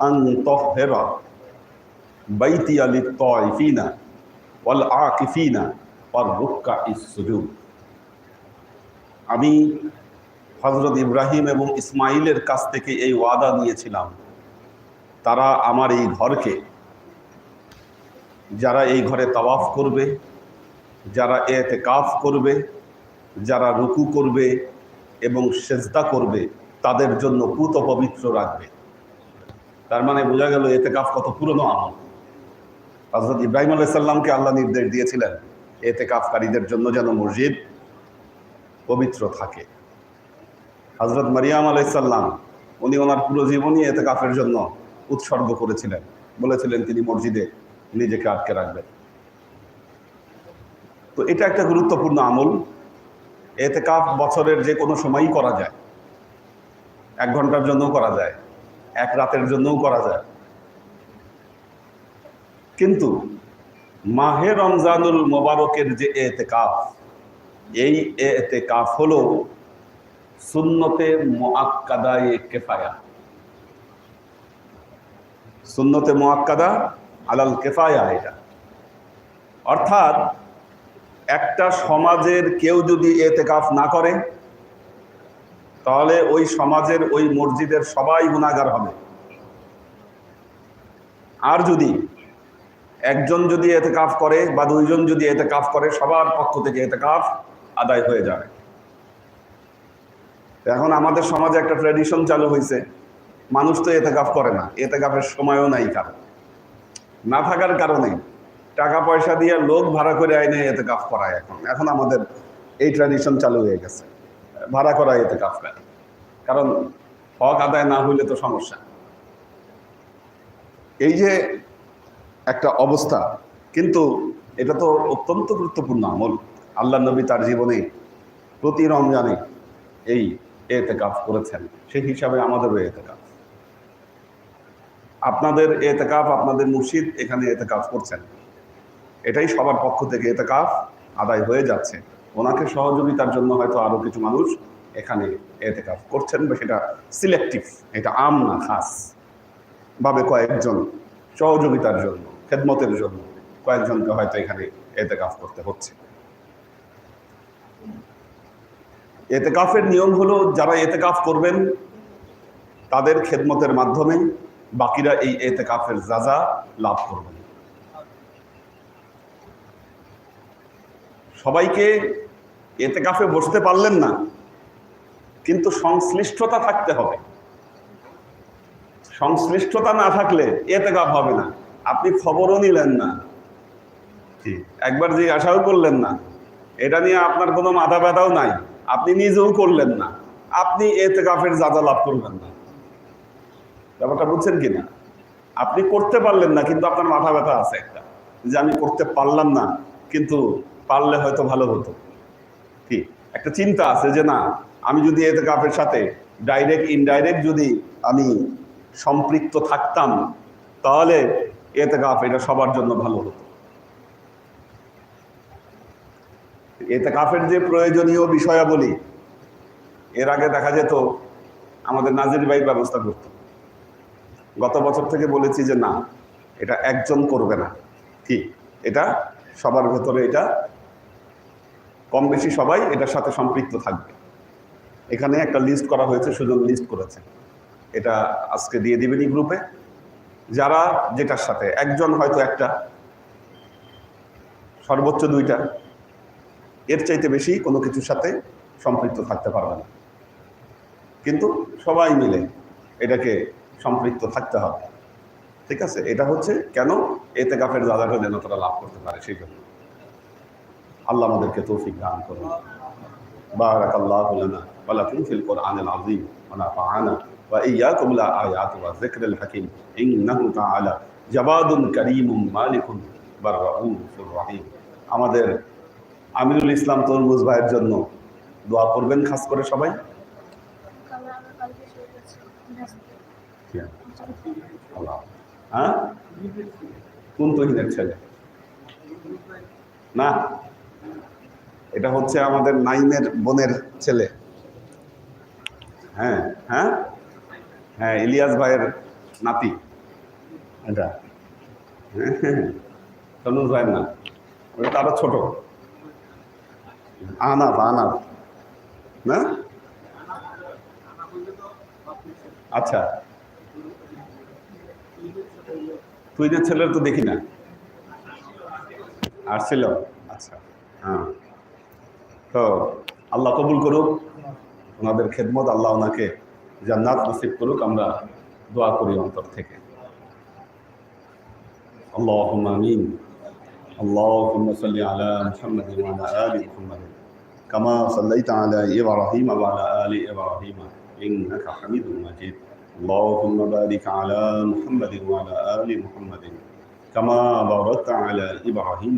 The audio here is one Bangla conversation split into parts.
আমি হজরত ইব্রাহিম এবং ইসমাইলের কাছ থেকে এই ওয়াদা নিয়েছিলাম। তারা আমার এই ঘরকে, যারা এই ঘরে তাওয়াফ করবে, যারা এতে কাফ করবে, যারা রুকু করবে এবং সেজদা করবে, তাদের জন্য পুত পবিত্র রাখবে। তার মানে বোঝা গেল এতে কাফ কত পুরনো আমল। হজরত ইব্রাহিম আলাইসাল্লামকে আল্লাহ নির্দেশ দিয়েছিলেন এতে কাফকারীদের জন্য যেন মসজিদ পবিত্র থাকে। হজরত মারিয়াম আলাইসাল্লাম উনি ওনার পুরো জীবনই এতে কাফের জন্য উৎসর্গ করেছিলেন। বলেছিলেন তিনি মসজিদে নিজেকে আটকে রাখবেন। তো এটা একটা গুরুত্বপূর্ণ আমল। এতে কাফ বছরের যে কোনো সময়ই করা যায়। এক ঘণ্টার জন্যও করা যায়। এক রাতের জন্যও করা যায়। কিন্তু মাহে রমজানুল মোবারকের যে এতে কাফ এই এতে কাফ হলো সুন্নতে মোয়াক্কাদায়ে কেফায়া। সুন্নতে মোয়াক্কাদা আলাল কেফায়া এটা। অর্থাৎ একটা সমাজের কেউ যদি এতে এতেকাফ না করে তাহলে ওই সমাজের, ওই মসজিদের সবাই গুণাগার হবে। আর যদি একজন যদি এতে কাফ করে বা দুইজন যদি এতে কাফ করে, সবার পক্ষ থেকে এতে কাফ আদায় হয়ে যাবে এখন আমাদের সমাজে একটা ট্র্যাডিশন চালু হয়েছে মানুষ তো এতে কাফ করে না এতে কাফের সময়ও নাই কারণ না থাকার কারণে টাকা পয়সা দিয়ে লোক ভাড়া করে আইনে এতে কাফ করায় এখন। এখন আমাদের এই ট্র্যাডিশন চালু হয়ে গেছে। ভাড়া করা এতে কাফ করে। কারণ হক আদায় না হইলে তো সমস্যা। এই যে একটা অবস্থা, কিন্তু এটা তো অত্যন্ত গুরুত্বপূর্ণ আমল। আল্লাহ নবী তার জীবনে প্রতি রমজানে এই এতে কাফ করেছেন। সেই হিসাবে আমাদেরও এতে কাফ আপনাদের এতে কাফ আপনাদের মুর্শিদ এখানে এতে কাফ করছেন। এটাই সবার পক্ষ থেকে এতে কাফ আদায় হয়ে যাচ্ছে। ওনাকে সহযোগিতার জন্য হয়তো আরও কিছু মানুষ এখানে এতে কাফ করছেন, বা সেটা সিলেক্টিভ এটা আম না, খাস ভাবে কয়েকজন সহযোগিতার জন্য, খেদমতের জন্য কয়েকজনকে হয়তো এখানে এতে কাফ করতে হচ্ছে। এতে কাফের নিয়ম হলো, যারা এতে কাফ করবেন, তাদের খেদমতের মাধ্যমে বাকিরা এই এতে কাফের যাজা লাভ করবেন। সবাইকে এতে কাফে বসতে পারলেন না, কিন্তু সংশ্লিষ্টতা থাকতে হবে। সংশ্লিষ্টতা না থাকলে এতে কাপ হবে না। আপনি খবরও নিলেন না। একবার যে আশাও করলেন না। এটা নিয়ে আপনার কোনো মাথা ব্যথাও নাই। আপনি নিজেও করলেন না। আপনি এতে কাফের জাদা লাভ করবেন না। ব্যাপারটা বুঝছেন কিনা? আপনি করতে পারলেন না, কিন্তু আপনার মাথা ব্যথা আছে একটা, যে আমি করতে পারলাম না, কিন্তু পারলে হয়তো ভালো হতো। কি একটা চিন্তা আছে যে না, আমি যদি এতে কাপের সাথে ডাইরেক্ট ইনডাইরেক্ট যদি আমি সম্পৃক্ত থাকতাম, তাহলে এতে কাপ এটা সবার জন্য ভালো হতো। এতে কাফের যে প্রয়োজনীয় বিষয়াবলী, এর আগে দেখা যেত, আমাদের নাজির ভাই ব্যবস্থা করত। গত বছর থেকে বলেছি যে না, এটা একজন করবে না। কি এটা সবার ভেতরে এটা কম বেশি সবাই এটার সাথে সম্পৃক্ত থাকবে। এখানে একটা লিস্ট করা হয়েছে সুজন লিস্ট করেছে। এটা আজকে দিয়ে দিবেনি গ্রুপে যারা যেটার সাথে, একজন হয়তো একটা, সর্বোচ্চ দুইটা, এর চাইতে বেশি কোনো কিছুর সাথে সম্পৃক্ত থাকতে পারবে না। কিন্তু সবাই মিলে এটাকে সম্পৃক্ত থাকতে হবে। ঠিক আছে? এটা হচ্ছে কেন এতে কাফের দাদাকে যেন তারা লাভ করতে পারে সেই জন্য। আল্লাহ আমাদেরকে তৌফিক দান করুন بارك الله لنا ولكم في القرآن العظيم ونفعنا وإياكم لا آيات والذكر الحكيم إنه تعالى جواد كريم مالك بالرؤوف الرحيم আমাদের আমিনুল ইসলাম তরমুজ ভাইয়ের জন্য দোয়া করবেন খাস করে সবাই আল্লাহ হ্যাঁ কোন তহিনের ছেলে না এটা হচ্ছে আমাদের নাইমের বোনের ছেলে। হ্যাঁ হ্যাঁ? হ্যাঁ ইলিয়াস ভাইয়ের নাতি। এটা। তনুজ ভাই না ওটা তো আরও ছোট। আনাব আনাব না? আচ্ছা। তুই যে ছেলের তো দেখি না। আসছিল আচ্ছা। হ্যাঁ তো আল্লাহ কবুল করুক ওনাদের খেদমত আল্লাহ ওনাকে জান্নাত নসিব করুক আমরা দোয়া করি অন্তর থেকে اللهم امين اللهم صل على محمد وعلى ال محمد كما صليت على ابراهيم وعلى ال ابراهيم انك حميد مجيد اللهم بارك على محمد وعلى ال محمد كما باركت على ابراهيم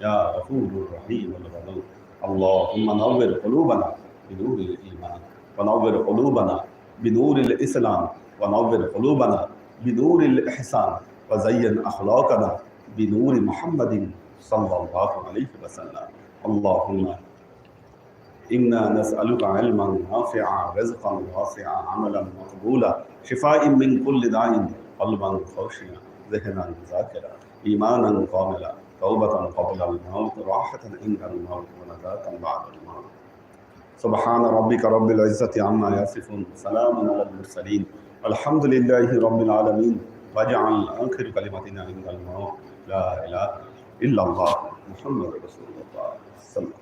يا غفور رحيم الغفور اللهم نور قلوبنا بنور الإيمان ونور قلوبنا بنور الإسلام ونور قلوبنا بنور الإحسان وزين أخلاقنا بنور محمد صلى الله عليه وسلم. اللهم إنا نسألك علما نافعا رزقا واسعا عملا مقبولا شفاء من كل داء قلبا خاشعا ذهنا ذاكرا إيمانا كاملا توبة قبل الموت راحة عند الموت ونجاة بعد الموت. سبحان ربك رب العزة عما يصفون سلام على المرسلين. الحمد لله رب العالمين. واجعل آخر كلمتنا عند الموت. لا إله إلا الله محمد رسول الله صلى الله عليه وسلم.